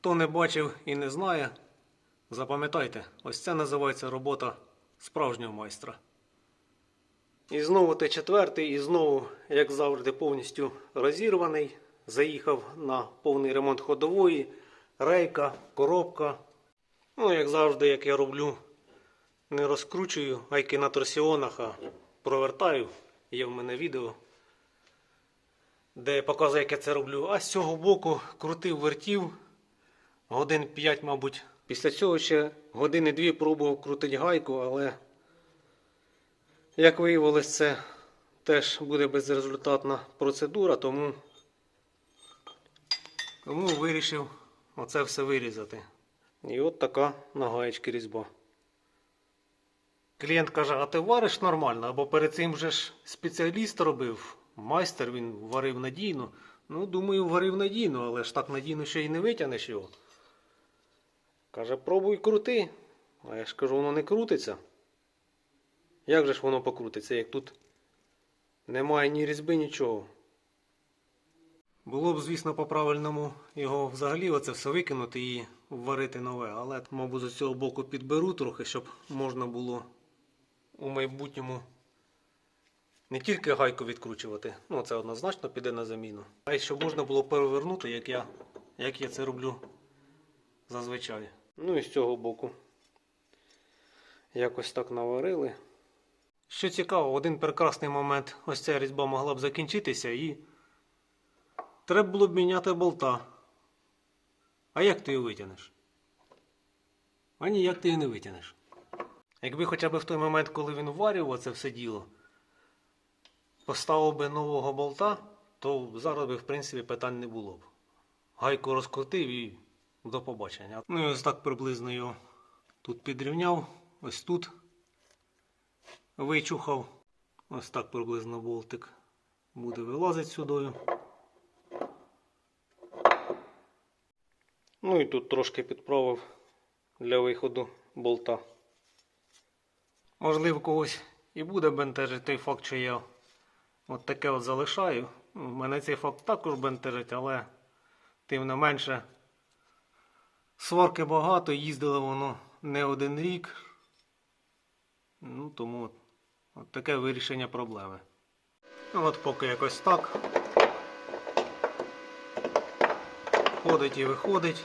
Хто не бачив і не знає, запам'ятайте, ось це називається робота справжнього майстра. І знову Т4, і знову, як завжди, повністю розірваний. Заїхав на повний ремонт ходової, рейка, коробка. Ну, як завжди, як я роблю, не розкручую гайки на торсіонах, а провертаю. Є в мене відео, де я показую, як я це роблю. А з цього боку крутив вертів годин 5, мабуть. Після цього ще години дві пробував крутити гайку, але, як виявилось, це теж буде безрезультатна процедура, тому, тому вирішив оце все вирізати. І от така на гаєчки різьба. Клієнт каже, а ти вариш нормально, або перед цим вже ж спеціаліст робив, майстер він варив надійно. Ну, думаю, варив надійно, але ж так надійно ще й не витягнеш його. Каже, пробуй крути. А я ж кажу, воно не крутиться. Як же ж воно покрутиться, як тут немає ні різьби, нічого. Було б, звісно, по-правильному його взагалі оце все викинути і варити нове. Але, мабуть, з цього боку підберу трохи, щоб можна було у майбутньому не тільки гайку відкручувати, ну це однозначно піде на заміну, а й щоб можна було перевернути, як я, як я це роблю зазвичай. Ну і з цього боку якось так наварили. Що цікаво, один прекрасний момент ось ця різьба могла б закінчитися і треба було б міняти болта. А як ти його витягнеш? А ніяк ти його не витягнеш. Якби хоча б в той момент, коли він варював це все діло, поставив би нового болта, то зараз би, в принципі, питань не було б. Гайку розкрутив і до побачення. Ну і ось так приблизно його тут підрівняв, ось тут вичухав. Ось так приблизно болтик буде вилазити сюди. Ну і тут трошки підправив для виходу болта. Можливо, когось і буде бентежити той факт, що я от таке от залишаю. Мене цей факт також бентежить, але тим не менше сварки багато, їздило воно не один рік. Ну, тому от, от таке вирішення проблеми. Ну, от поки якось так. Ходить і виходить.